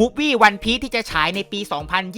มูฟวี่วันพีที่จะฉายในปี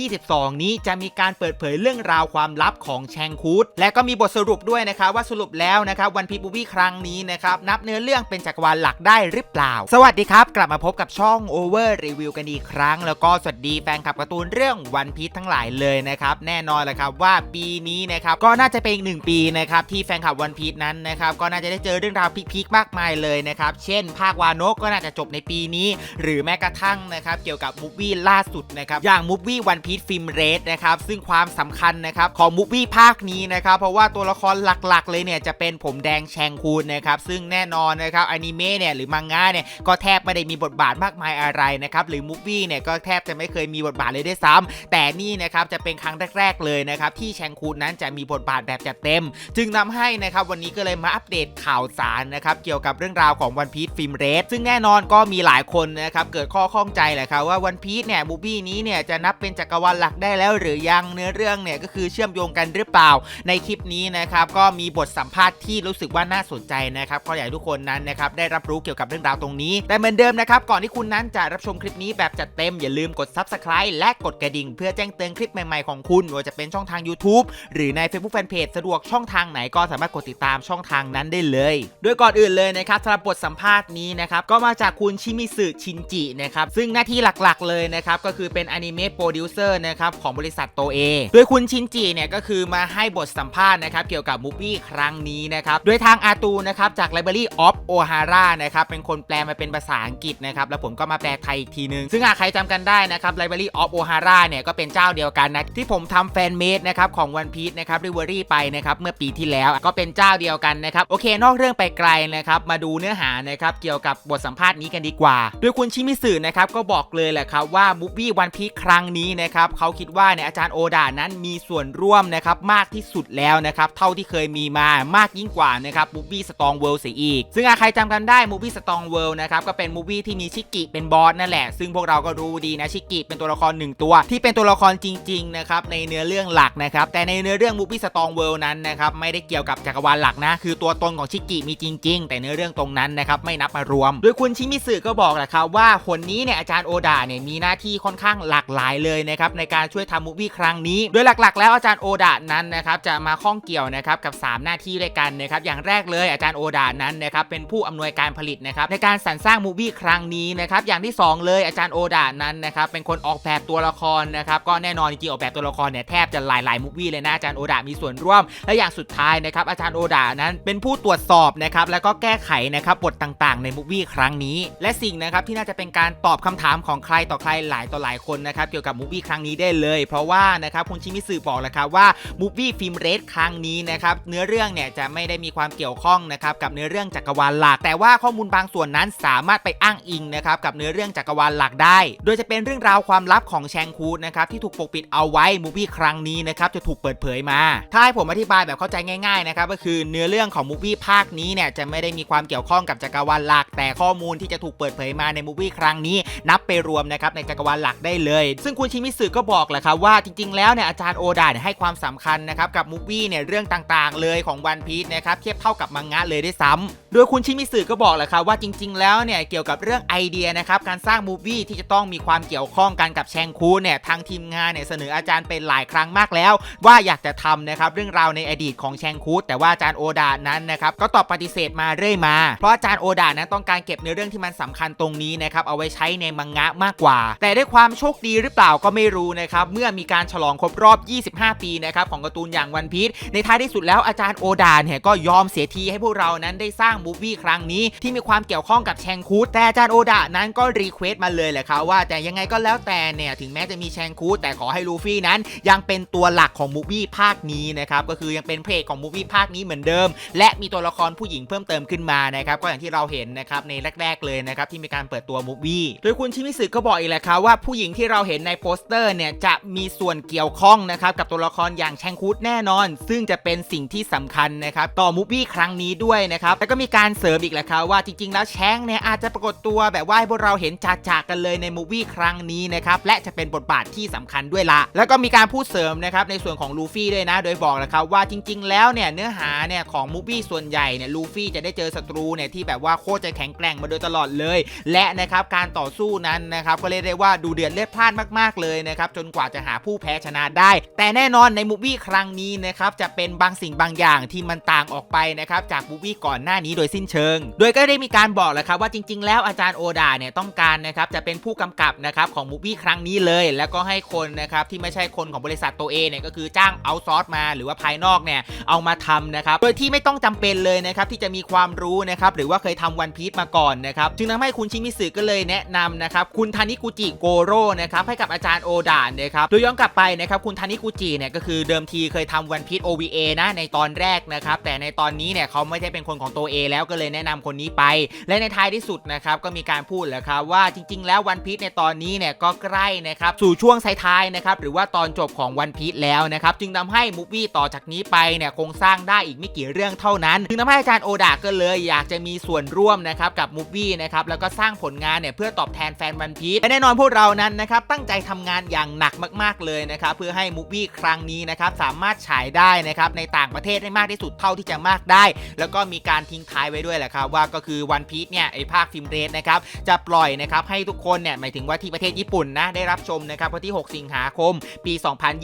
2022 นี้จะมีการเปิดเผยเรื่องราวความลับของแชงคูดและก็มีบทสรุปด้วยนะครับว่าสรุปแล้วนะครับวันพีมูฟวี่ครั้งนี้นะครับนับเนื้อเรื่องเป็นจักรวาลหลักได้หรือเปล่า สวัสดีครับ กลับมาพบกับช่อง Over Review กันอีกครั้ง แล้วก็สวัสดีแฟนคลับการ์ตูนเรื่องวันพีทั้งหลายเลยนะครับแน่นอนแหละครับว่าปีนี้นะครับก็น่าจะเป็นอีกหนึ่งปีนะครับที่แฟนคลับวันพีนั้นนะครับก็น่าจะได้เจอเรื่องราวพีคๆมากมายเลยนะครับเช่น ภาควานกก็น่าจะจบในปีนี้ หรือแม้กระทั่งนะครับเกี่ยวกับมูฟวี่ล่าสุดนะครับอย่างมูฟวี่วันพี e ฟิล์มเรสนะครับซึ่งความสำคัญนะครับของมูฟวี่ภาคนี้นะครับเพราะว่าตัวละครหลักๆ เลยเนี่ยจะเป็นผมแดงแชงคูนนะครับซึ่งแน่นอนนะครับอนิเมะเนี่ยหรือมังงะเนี่ยก็แทบไม่ได้มีบทบาทมากมายอะไรนะครับหรือมูฟวี่เนี่ยก็แทบจะไม่เคยมีบทบาทเลยด้วยซ้ำแต่นี่นะครับจะเป็นครั้งแรก ๆ เลยนะครับที่แชงคูนนั้นจะมีบทบาทแบบจัดเต็ม จึงนำให้นะครับวันนี้ก็เลยมาอัปเดตข่าวสารนะครับเกี่ยวกับเรื่องราวของวันพี e ฟิล์มเรสซึ่งแน่นอนก็มีหลายคนนะครับเกิดข้อข้องใจแหละครับว่าวันพี e เนี่ยมูฟี่นี้เนี่ยจะนับเป็นจักรวาลหลักได้แล้วหรือยังเนื้อเรื่องเนี่ยก็คือเชื่อมโยงกันหรือเปล่า ในคลิปนี้นะครับก็มีบทสัมภาษณ์ที่รู้สึกว่าน่าสนใจนะครับก็อยากให้ทุกคนนั้นนะครับได้รับรู้เกี่ยวกับเรื่องราวตรงนี้ แต่เหมือนเดิมนะครับก่อนที่คุณนั้นจะรับชมคลิปนี้แบบจัดเต็มอย่าลืมกด Subscribe และกดกระดิ่ง เพื่อแจ้งเตือนคลิปใหม่ๆของคุณว่าจะเป็นช่องทาง YouTube หรือใน Facebook Fanpage สะดวกช่องทางไหนก็สามารถกดติดตามช่องทางนั้นได้เลย โดยก่อนอื่นเลยนะครับสำหรับบทสัมภาษณ์นี้นะครับก็มาจากคุณชิมิสึชินจินะครับซึ่งหน้าที่หลักๆ เลยนะครับ ก็คือเป็นอนิเมะโปรดิวเซอร์นะครับของบริษัทโตเอโดยคุณชินจิเนี่ยก็คือมาให้บทสัมภาษณ์นะครับเกี่ยวกับมูฟวี่ครั้งนี้นะครับ โดยทางอาตูนะครับจาก Library of Ohara นะครับเป็นคนแปลมาเป็นภาษาอังกฤษนะครับ แล้วผมก็มาแปลไทยอีกทีนึง ซึ่งหากใครจำกันได้นะครับ Library of Ohara เนี่ยก็เป็นเจ้าเดียวกันนะที่ผมทำแฟนเมดนะครับของ One Piece นะครับ Rivalry ไปนะครับเมื่อปีที่แล้วก็เป็นเจ้าเดียวกันนะครับโอเคนอกเรื่องไปไกลนะครับมาดูเนื้อหานะครับเกี่ยวกับบทสัมภาษณ์นี้กันดีกว่า โดยคุณชิมิสึนะครับก็บอกเลยแหละครับว่ามูฟวี่วันพีครั้งนี้นะครับเขาคิดว่าเนี่ยอาจารย์โอดานั้นมีส่วนร่วมนะครับมากที่สุดแล้วนะครับเท่าที่เคยมีมามากยิ่งกว่านะครับมูฟวี่สตองเวิลด์เสียอีก ซึ่งหาใครจำกันได้มูฟวี่สตองเวิลด์นะครับก็เป็นมูฟวี่ที่มีชิกิเป็นบอสนั่นแหละ ซึ่งพวกเราก็รู้ดีนะชิกิเป็นตัวละครหนึ่งตัว ที่เป็นตัวละครจริงๆนะครับในเนื้อเรื่องหลักนะครับแต่ในเนื้อเรื่องมูฟวี่สตองเวิลด์นั้นนะครับไม่ได้เกี่ยวกับจักรวาลหลักนะคือตัวตนของชิกิมีจริง ๆ แต่เนื้อเรื่องตรงนั้นนะครับไม่นับมารวม โดยคุณชิมิสึก็บอกแหละครับว่าคนนี้เนี่ยอาจารย์โอดาเนี่ยมีหน้าที่ค่อนข้างหลากหลายเลยนะครับในการช่วยทำมูฟวี่ครั้งนี้โดยหลักๆ แล้วอาจารย์โอดานั้นนะครับจะมาข้องเกี่ยวนะครับกับ 3 หน้าที่ด้วยกันนะครับอย่างแรกเลยอาจารย์โอดานั้นนะครับเป็นผู้อำนวยการผลิตนะครับในการสรรสร้างมูฟวี่ครั้งนี้นะครับอย่างที่ 2 เลยอาจารย์โอดานั้นนะครับเป็นคนออกแบบตัวละครนะครับก็แน่นอนจริงๆออกแบบตัวละครเนี่ยแทบจะหลายๆมูฟวี่เลยนะอาจารย์โอดามีส่วนร่วม และอย่างสุดท้ายนะครับอาจารย์โอดานั้นเป็นผู้ตรวจสอบนะครับแล้วก็แก้ไขนะครับบทต่างๆ ในมูฟวี่ครั้งนี้ และสิ่งนะครับที่น่าจะเป็นการตอบคำถามของรต่อใครหลายต่อหลายคนนะครับเกี่ยวกับมูฟวี่ครั้งนี้ได้เลย เพราะว่านะครับคุณชิมิสึบอกแล้วครับว่ามูฟวี่ฟิล์มเรสครั้งนี้นะครับเนื้อเรื่องเนี่ยจะไม่ได้มีความเกี่ยวข้องนะครับกับเนื้อเรื่องจักรวาลหลัก แต่ว่าข้อมูลบางส่วนนั้นสามารถไปอ้างอิงนะครับกับเนื้อเรื่องจักรวาลหลักได้ โดยจะเป็นเรื่องราวความลับของแชงคูดนะครับที่ถูกปกปิดเอาไว้มูฟวี่ครั้งนี้นะครับจะถูกเปิดเผยมา ถ้าให้ผมอธิบายแบบเข้าใจง่ายๆนะครับก็คือเนื้อเรื่องของมูฟวี่ภาคนี้เนี่ยจะไม่ได้มีความเกี่ยวข้องกับจักรวาลหลัก แต่ข้อมูลที่จะถูกเปิดเผยมาในมูฟวี่ครั้งนี้ นับไปรวมนะครับในจักรวาลหลักได้เลย ซึ่งคุณชิมิสึก็บอกแหละครับว่าจริงๆ แล้วเนี่ยอาจารย์โอดาเนี่ยให้ความสำคัญนะครับกับมูฟวี่เนี่ยเรื่องต่างๆ เลยของวันพีชนะครับเทียบเท่ากับมังงะเลยด้วยซ้ำโดยคุณชิมิสึก็บอกแหละครับว่าจริง ๆ แล้วเนี่ยเกี่ยวกับเรื่องไอเดียนะครับการสร้างมูฟวี่ที่จะต้องมีความเกี่ยวข้องกันกับแชงคูเนี่ยทางทีมงานเนี่ยเสนออาจารย์เป็นหลายครั้งมากแล้ว ว่าอยากจะทำนะครับเรื่องราวในอดีตของแชงคูแต่ว่าอาจารย์โอดานั้นนะครับก็ตอบปฏิเสธมาเรื่อยมา เพราะอาจารย์โอดานั้นต้องการเก็บในเรื่องที่มันสำคัญตรงนี้นะครับเอาไว้ใช้ในมังงะมากกว่า แต่ด้วยความโชคดีหรือเปล่าก็ไม่รู้นะครับเมื่อมีการฉลองครบรอบ 25 ปีนะครับของการ์ตูนอย่างวันพีชในท้ายที่สุดแล้วอาจารย์โอดาเนี่ยก็ยอมเสียทีให้พวกเรานั้นได้สร้างมูฟวี่ครั้งนี้ที่มีความเกี่ยวข้องกับแชงคูดแต่อาจารย์โอดานั้นก็รีเควสต์มาเลยแหละครับว่าแต่ยังไงก็แล้วแต่เนี่ยถึงแม้จะมีแชงคูดแต่ขอให้ลูฟี่นั้น ยังเป็นตัวหลักของมูฟวี่ภาคนี้นะครับก็คือยังเป็นเพลงของมูฟวี่ภาคนี้เหมือนเดิม และมีตัวละครผู้หญิงเพิ่มเติมขึ้นมานะครับก็อย่างที่เราเห็นนะครับในแรก ๆเลยนะครับที่มีการเปิดตัวมูฟวี่โดยคุณชิมิสึก็บอกอีกแหละครับว่าผู้หญิงที่เราเห็นในโปสเตอร์เนี่ยจะมีส่วนเกี่ยวข้องนะครับกับตัวละครอย่างแชงคูดแน่นอน ซึ่งจะเป็นสิ่งที่สำคัญนะครับต่อมูฟวี่ครั้งนี้ด้วยนะครับแล้วก็มีการเสริมอีกแหละครับว่าจริงๆ แล้วแชงเนี่ยอาจจะปรากฏตัวแบบว่าให้พวกเราเห็นจากๆกันเลยในมูวี่ครั้งนี้นะครับและจะเป็นบทบาทที่สำคัญด้วยละแล้วก็มีการพูดเสริมนะครับในส่วนของลูฟี่ด้วยนะ โดยบอกนะครับว่าจริง ๆ แล้วเนี่ยเนื้อหาเนี่ยของมูวี่ส่วนใหญ่เนี่ยลูฟี่จะได้เจอศัตรูเนี่ยที่แบบว่าโคตรจะแข็งแกร่งมาโดยตลอดเลย และนะครับการต่อสู้นั้นนะครับก็เรียกได้ว่าดูเดือดเลือดพล่านมากๆเลยนะครับจนกว่าจะหาผู้แพ้ชนะได้ แต่แน่นอนในมูวี่ครั้งนี้นะครับจะเป็นบางสิ่งบางอย่างที่มันต่างออกไปนะครับจากมูวี่ก่อนหน้านี้โดยสิ้นเชิง โดยก็ได้มีการบอกแหละครับว่าจริง ๆ แล้วอาจารย์โอดาเนี่ยต้องการนะครับจะเป็นผู้กำกับนะครับของมูวี่ครั้งนี้เลย แล้วก็ให้คนนะครับที่ไม่ใช่คนของบริษัทตัวเองเนี่ยก็คือจ้างเอาซอร์สมาหรือว่าภายนอกเนี่ยเอามาทำนะครับโดยที่ไม่ต้องจำเป็นเลยนะครับที่จะมีความรู้นะครับหรือว่าเคยทำวันพี e มาก่อนนะครับจึงทำให้คุณชิมิสึก็เลยแนะนำนะครับคุณทานิกุจิโกโร่นะครับให้กับอาจารย์โอดานะครับโดยย้อนกลับไปนะครับคุณทานิกุจิเนี่ยก็คือเดิมทีเคยทำวันพี e OVA นะในตอนแรกนะครับแต่ในตอนนี้เนี่ยเขาไม่ได้เป็นคนของตัวเอแล้วก็เลยแนะนำคนนี้ไป และในท้ายที่สุดนะครับก็มีการพูดแหละครับว่าจริง ๆ แล้ววันพี e ในตอนนี้เนี่ยก็ใกล้นะครับสู่ช่วงท้ายๆนะครับหรือว่าตอนจบของวันพี e แล้วนะครับจึงทำให้มูฟวี่ต่อจากนี้ไปเนี่ยคงสร้างได้อีกไม่กี่เรื่องเท่านั้น จึงทำให้อาจารย์โอดาก็เลยอยากจะมีส่วนร่วมนะครับกับมูฟวี่นะครับแล้วก็สร้างผลงานเนี่ยเพื่อตอบแทนแฟนวันพีชและแน่นอนพวกเรานั้นนะครับตั้งใจทำงานอย่างหนักมาก ๆเลยนะครับเพื่อให้มูฟวี่ครั้งนี้นะครับสามารถฉายได้นะครับในต่างประเทศได้มากที่สุดเท่าที่จะมากได้ แล้วก็มีการทิ้งท้ายไว้ด้วยแหละครับว่าก็คือวันพีชเนี่ยไอภาคฟิล์มเรสนะครับจะปล่อยนะครับให้ทุกคนเนี่ยหมายถึงว่าที่ประเทศญี่ปุ่นนะได้รับชมนะครับวันที่ 6 สิงหาคม ปี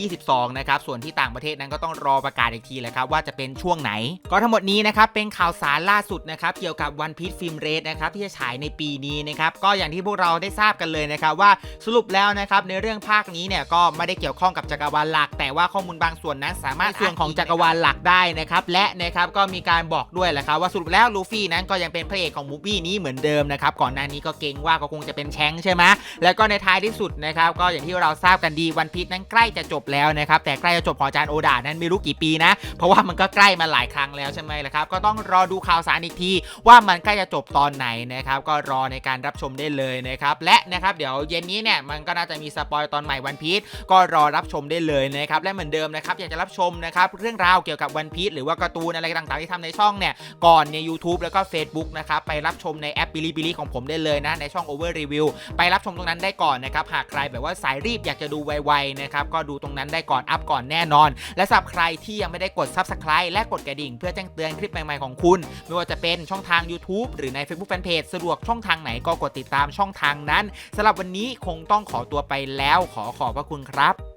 2022 นะครับส่วนที่ต่างประเทศนั้นก็ต้องรอประกาศอีกทีแหละครับว่าจะเป็นช่วงไหน ก็ทั้งหมดนี้นะครับเป็นข่าวสารล่าสุดนะครับเกี่ยวกับวันพี e ฟิล์มเรสนะครับที่จะฉายในปีนี้นะครับก็อย่างที่พวกเราได้ทราบกันเลยนะครับว่าสรุปแล้วนะครับในเรื่องภาคนี้เนี่ยก็ไม่ได้เกี่ยวข้องกับจักรวาลหลัก แต่ว่าข้อมูลบางส่วนนั้นสามารถส่วนของจักรวาลหลักได้นะครับและนะครับก็มีการบอกด้วยแหละครับว่าสรุปแล้วลูฟี่นั้นก็ยังเป็นพระเอกของมูฟี่นี้เหมือนเดิมนะครับก่อนหน้านี้ก็เกรงว่าก็คงจะเป็นแชงใช่ไหมแล้วก็ในท้ายที่สุดนะครับก็อย่างที่เราทราบกันดีวันพี e นั้นใกล้จะจบแล้วนะครับแต่ใกล้จะจบของอาจารย์โอดานั้นไม่รู้กี่ปีนะ เพราะว่ามันก็ใกล้มาหลายครั้งแล้วใช่ไหมล่ะครับก็ต้องรอดูข่าวสารอีกทีว่ามันใกล้จะจบตอนไหนนะครับก็รอในการรับชมได้เลยนะครับและนะครับเดี๋ยวเย็นนี้เนี่ยมันก็น่าจะมีสปอยตอนใหม่วันพี e ก็รอรับชมได้เลยนะครับและเหมือนเดิมนะครับอยากจะรับชมนะครับเรื่องราวเกี่ยวกับวันพี e หรือว่าการ์ตูนอะไรต่างๆที่ทำในช่องเนี่ยก่อนใน YouTube แล้วก็ Facebook นะครับไปรับชมในแอปบิลิบิลิของผมได้เลยนะในช่อง Over Review ไปรับชมตรงนั้นได้ก่อนนะครับหากใครแบบว่าสายรีบอยากจะดูไวๆนะครับก็ดูตรงนั้นได้ก่อนอัพก่อนแน่นอน และสำหรับใครที่ยังไม่ได้กด Subscribe และกดกระดิ่ง เพื่อแจ้งเตือนคลิปใหม่ๆของคุณ ไม่ว่าจะเป็นช่องทาง YouTube หรือใน Facebook Fanpage สะดวกช่องทางไหนก็กดติดตามช่องทางนั้นสำหรับวันนี้คงต้องขอตัวไปแล้วขอขอบพระคุณครับ